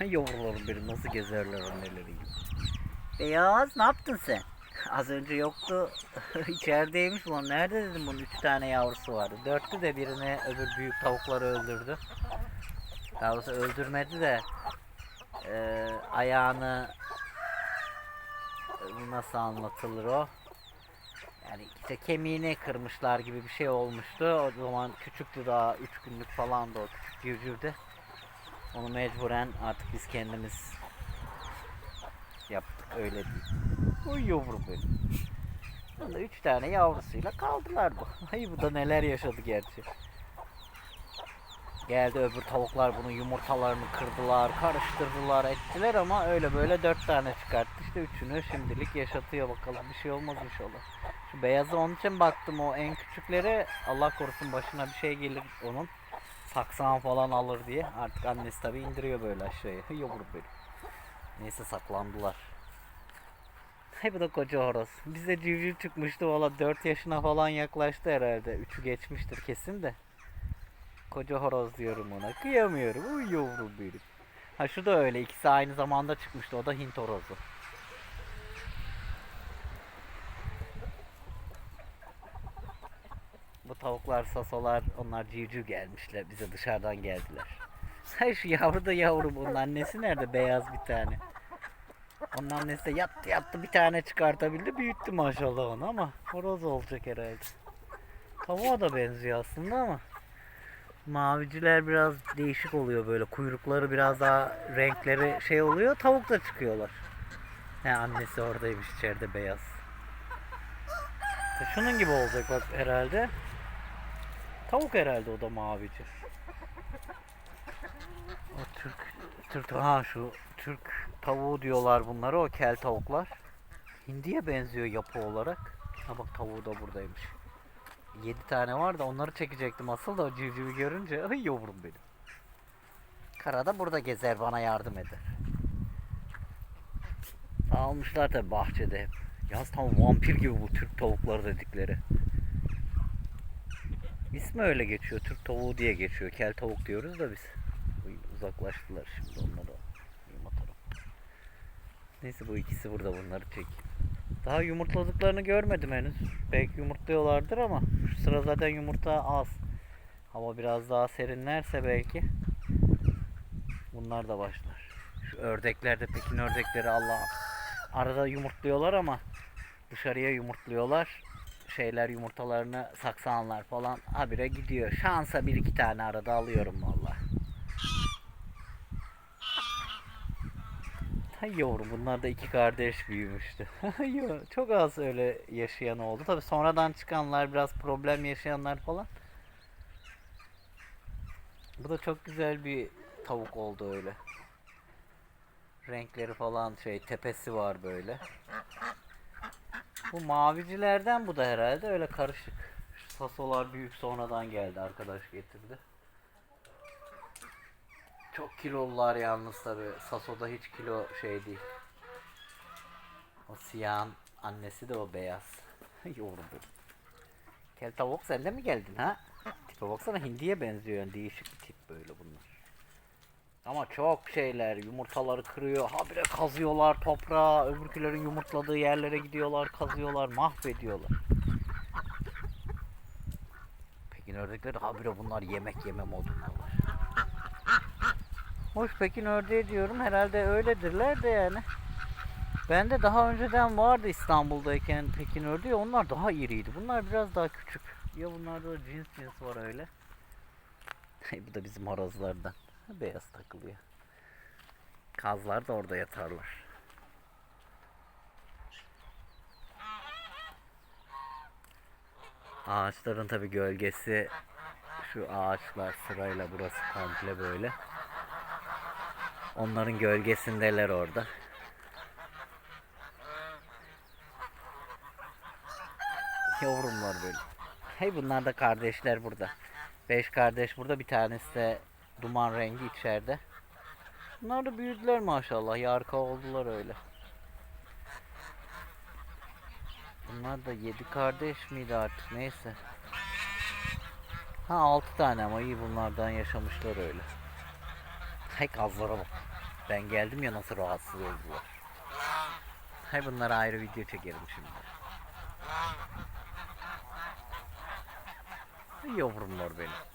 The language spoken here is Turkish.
Yavrularım benim nasıl gezerler anneleri. Beyaz ne yaptın sen? Az önce yoktu. İçerideymiş bu. Nerede dedim bunun üç tane yavrusu vardı. Dörttü de birini öbür büyük tavukları öldürdü. Daha öldürmedi de e, ayağını e, nasıl anlatılır o? Yani işte kemiğini kırmışlar gibi bir şey olmuştu. O zaman küçüktü daha 3 günlük falan da o küçük civcivdi. Onu mecburen artık biz kendimiz yaptık öyle değil. Oy yavrum benim. Bunda 3 tane yavrusuyla kaldılar bu. Ay bu da neler yaşadı gerçi. Geldi öbür tavuklar bunun yumurtalarını kırdılar, karıştırdılar, ettiler ama öyle böyle dört tane çıkarttı. İşte üçünü şimdilik yaşatıyor bakalım. Bir şey olmaz inşallah. Şu beyazı onun için baktım o en küçükleri Allah korusun başına bir şey gelir onun. Saksan falan alır diye. Artık annesi tabi indiriyor böyle aşağıya. Yavrum benim. Neyse saklandılar. Hey bu da koca horoz. Bize civciv çıkmıştı valla 4 yaşına falan yaklaştı herhalde. 3'ü geçmiştir kesin de. Koca horoz diyorum ona. Kıyamıyorum. Uy yavrum benim. Ha şu da öyle. ikisi aynı zamanda çıkmıştı. O da Hint horozu. Tavuklar, sasolar, onlar civciv gelmişler. Bize dışarıdan geldiler. Hay şu yavru da yavru. Bunun annesi nerede? Beyaz bir tane. Onun annesi de yattı yattı bir tane çıkartabildi. Büyüttü maşallah onu ama horoz olacak herhalde. Tavuğa da benziyor aslında ama. Maviciler biraz değişik oluyor böyle. Kuyrukları biraz daha renkleri şey oluyor. Tavuk da çıkıyorlar. He annesi oradaymış içeride beyaz. İşte Şunun gibi olacak bak herhalde. Tavuk herhalde o da mavici. O Türk Türk ha şu Türk tavuğu diyorlar bunlara o kel tavuklar. Hindiye benziyor yapı olarak. Ha bak tavuğu da buradaymış. 7 tane var da onları çekecektim asıl da o civcivi görünce ay yavrum benim. Karada burada gezer bana yardım eder. Almışlar tabi bahçede hep. Yaz tam vampir gibi bu Türk tavukları dedikleri. İsmi öyle geçiyor. Türk tavuğu diye geçiyor. Kel tavuk diyoruz da biz. Uzaklaştılar şimdi atarım. Neyse bu ikisi burada bunları çek. Daha yumurtladıklarını görmedim henüz. Belki yumurtluyorlardır ama şu sıra zaten yumurta az. Hava biraz daha serinlerse belki bunlar da başlar. Şu ördekler de Pekin ördekleri Allah arada yumurtluyorlar ama dışarıya yumurtluyorlar. Şeyler yumurtalarını saksanlar falan habire gidiyor. Şansa bir iki tane arada alıyorum vallahi. Hay yavrum bunlar da iki kardeş büyümüştü. Çok az öyle yaşayan oldu. Tabi sonradan çıkanlar biraz problem yaşayanlar falan. Bu da çok güzel bir tavuk oldu öyle. Renkleri falan şey tepesi var böyle. Bu mavicilerden bu da herhalde öyle karışık. Şu sasolar büyük sonradan geldi arkadaş getirdi. Çok kilolular yalnız tabi. Saso'da hiç kilo şey değil. O siyahın annesi de o beyaz. Yavrum benim. Kel tavuk sen de mi geldin ha? Tipe baksana hindiye benziyor yani değişik bir tip böyle bunlar. Ama çok şeyler yumurtaları kırıyor. Habire kazıyorlar toprağa. Öbürkülerin yumurtladığı yerlere gidiyorlar kazıyorlar mahvediyorlar. Pekin ördekleri habire bunlar yemek yeme modundalar. Hoş Pekin ördeği diyorum herhalde öyledirler de yani. Ben de daha önceden vardı İstanbul'dayken Pekin ördeği onlar daha iriydi. Bunlar biraz daha küçük. Ya bunlarda da cins cins var öyle. Bu da bizim horozlardan. Beyaz takılıyor. Kazlar da orada yatarlar. Ağaçların tabi gölgesi şu ağaçlar sırayla burası komple böyle. Onların gölgesindeler orada. Yavrumlar böyle. Hey bunlar da kardeşler burada. Beş kardeş burada bir tanesi de duman rengi içeride. Bunlar da büyüdüler maşallah. Yarka oldular öyle. Bunlar da yedi kardeş miydi artık neyse. Ha altı tane ama iyi bunlardan yaşamışlar öyle. Hay kazlara bak. Ben geldim ya nasıl rahatsız oldular. Hay bunlara ayrı video çekelim şimdi. Yavrumlar benim.